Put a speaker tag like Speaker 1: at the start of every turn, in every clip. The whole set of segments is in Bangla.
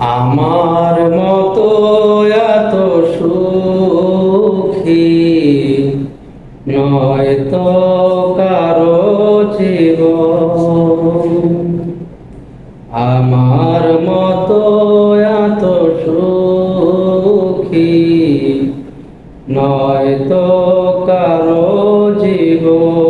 Speaker 1: আমার মতো এত সুখী নয়তো কারও জীব আমার মতো এত সুখী নয়তো কারও জীবন।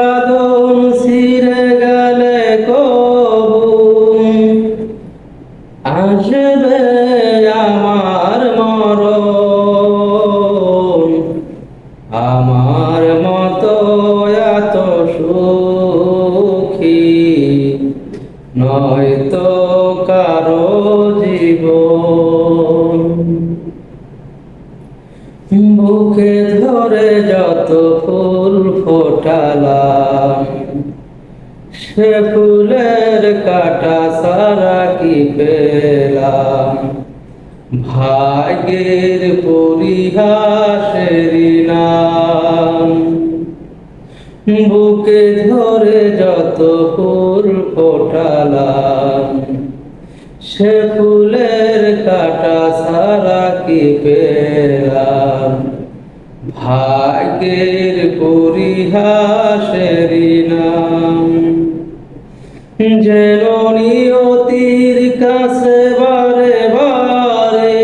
Speaker 1: নয়তো কারও জীবন। বুকে ধরে যত ফুল ফোটালাম, সে ফুলের কাটা সারা কি পেলাম? ভাগ্যের পরিহাসের নাম বুকে ধরে যত ফুল ফোটালাম, সে ফুলের কাটা সারা কি পেলাম? ভাগ্যের পরিহাসের নাম যেন নিয়তির কাছে বারে বারে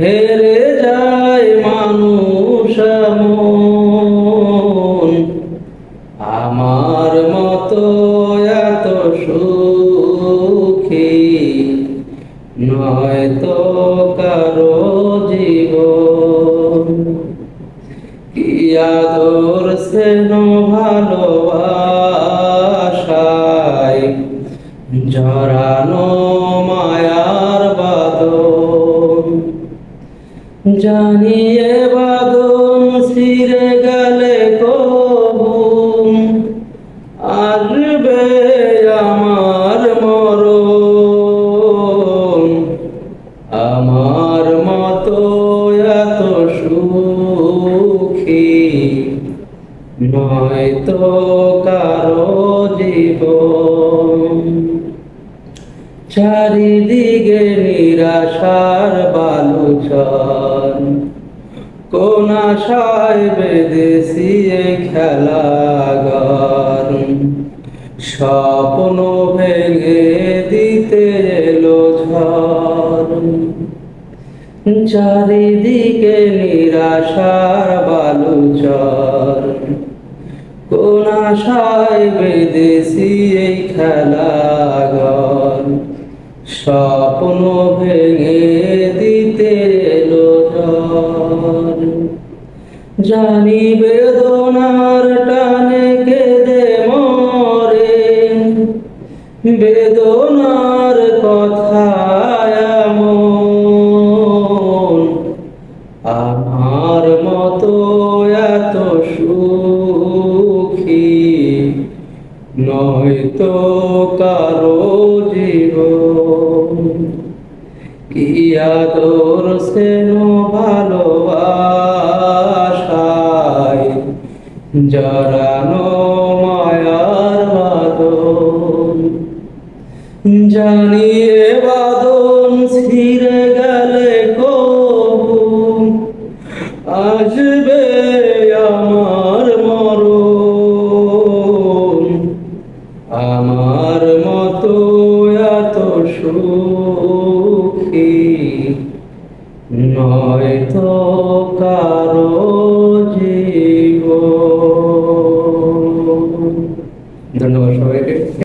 Speaker 1: হেরে যায় মানুষ নয়তো কারও জীব কি আদর সেন ভালোবাসায় জরানো মায়ার বাদ জানিয়ে বাদন নয়তো কারও জীবন। চারিদিকে নিরাশার বালুচন কোন আশায় বেদেশি খেলাগর স্বপ্ন ভেঙে দিতে এলো ঝড়। চারিদিকে নিরাশার বালুচর। কোন আশায় বেদেশি এই খেলাঘর। স্বপ্ন ভেঙে দিতে জানি বেদনার টানে কেঁদে মরে। বেদনার কথা কারও জীব কি আদর স্নেহ ভালোবাসায় জরানো মায়ার বাদ জানিয়ে বাদন আমার